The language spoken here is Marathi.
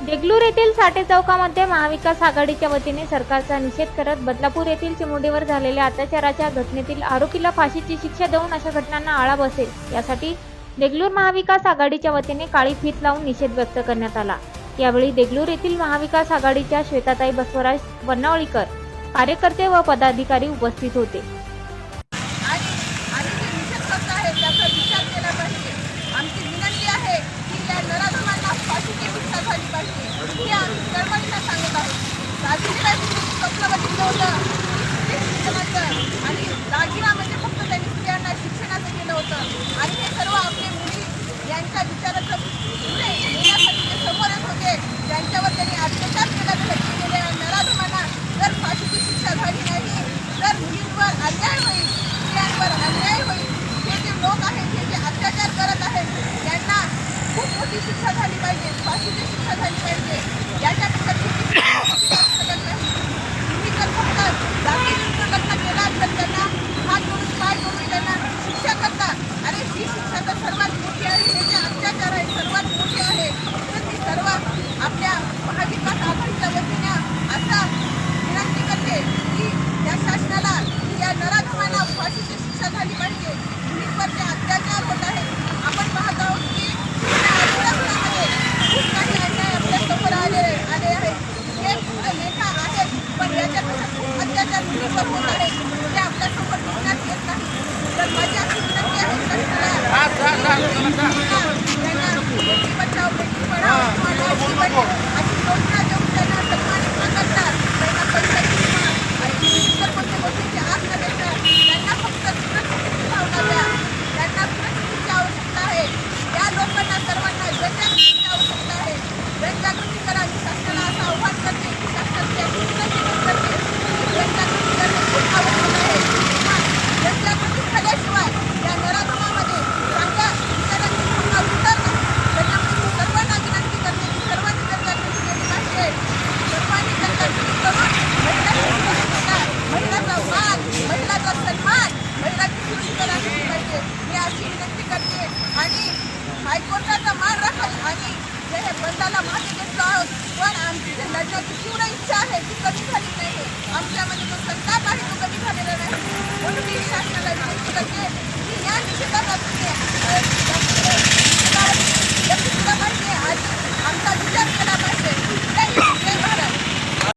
देगलूर येथील साठे चौकामध्ये महाविकास आघाडीच्या वतीने सरकारचा निषेध करत बदलापूर येथील चिमुंडीवर झालेल्या अत्याचाराच्या घटनेतील आरोपीला फाशीची शिक्षा देऊन अशा घटनांना आळा बसेल. यासाठी देगलूर महाविकास आघाडीच्या वतीने काळी फीत लावून निषेध व्यक्त करण्यात आला. यावेळी देगलूर येथील महाविकास आघाडीच्या श्वेताताई बसवराज वनावळीकर कार्यकर्ते व पदाधिकारी उपस्थित होते आणि आम्ही जे निषेध करत आहे त्याचा विचार केला पाहिजे आमची विनंती आहे की या नराधमांना फाशीची शिक्षा झाली पाहिजे हे आम्ही कळमळीला सांगत आहोत. राजकीय स्वप्न बघितलं होतं. शिक्षणाचं आणि दागिना म्हणजे फक्त त्यांनी स्त्रियांना शिक्षणाचं केलं होतं. आणि हे सर्व आपले मुली यांच्या विचाराचं पुढे येण्यासाठी ते समोरच होते त्यांच्यावर त्यांनी अत्याचार केला केलेल्या नराधमांना जर फाशीची शिक्षा झाली नाही तर मुलींवर अन्याय होईल स्त्रियांवर अन्याय होईल हे जे लोक आहेत हे जे अत्याचार करत आहेत त्यांना खूप शिक्षा झाली पाहिजे फाशीची शिक्षा झाली पाहिजे. याच्यापेक्षा चुकीची शिक्षा असू शकत नाही तुम्ही जर फक्त जातीविरुद्ध लग्न केलात तर त्यांना हात जोडून पाय जोडून त्यांना शिक्षा करतात. आणि ही शिक्षा तर सर्वात मोठी आहे. हे जे अत्याचार आहे सर्वात मोठे आहे. तर ती सर्व आपल्या महाविकास आघाडीच्या वतीने असा विनंती करते की त्या शासनाला या नराधमांना फाशीची शिक्षा झाली पाहिजे. मुलींवर जे अत्याचार होत आहेत आपण पाहत आहोत की या आठवड्याभरामध्ये खूप काही अन्याय आपल्यासमोर आले आले आहेत हे पुढे लेखा आहेत पण याच्यापेक्षा खूप अत्याचार मुलींवर होत आहेत ते आपल्यासमोर दिसण्यात येत नाही. तर माझी अशी विनंती आहे शासनाला त्यांना बेटी बचाव बेटी पढाओ किंवा लाडकी बहीण अशी योजना देऊन त्यांना सन्मानित न करता त्यांना पैशाची किंवा आणि इतर कोणत्या गोष्टीची आस न देता त्यांना फक्त सुरक्षिततेची भावना द्या त्यांना सुरक्षिततेची आवश्यकता आहे या लोकांना सर्वांना जनजागृतीची आवश्यकता आहे जनजागृती करा मी शासनाला असं आव्हान करते की शासनाची अशी विनंती पण करते की जनजागृती करणे खूप आवश्यक आहे पण जनजागृती झाल्याशिवाय या नराधमामध्ये चांगल्या विचारांची भावना उतर नाही त्याच्यामुळे सर्वांना विनंती करते की सर्वांनी जनजागृती केली पाहिजे सर्वांनी जनजागृती करून महिलांची सुरक्षितता महिलाचा मान महिलाचा सन्मान महिलाची सुरक्षितता राखली पाहिजे मी अशी विनंती करते आणि हायकोर्टाचा मान राखाल आणि हे बंदाला मागे घेतलो आहोत पण आमची लढण्याची इच्छा आहे ती कमी झाली नाही. आमच्यामध्ये जो सरकार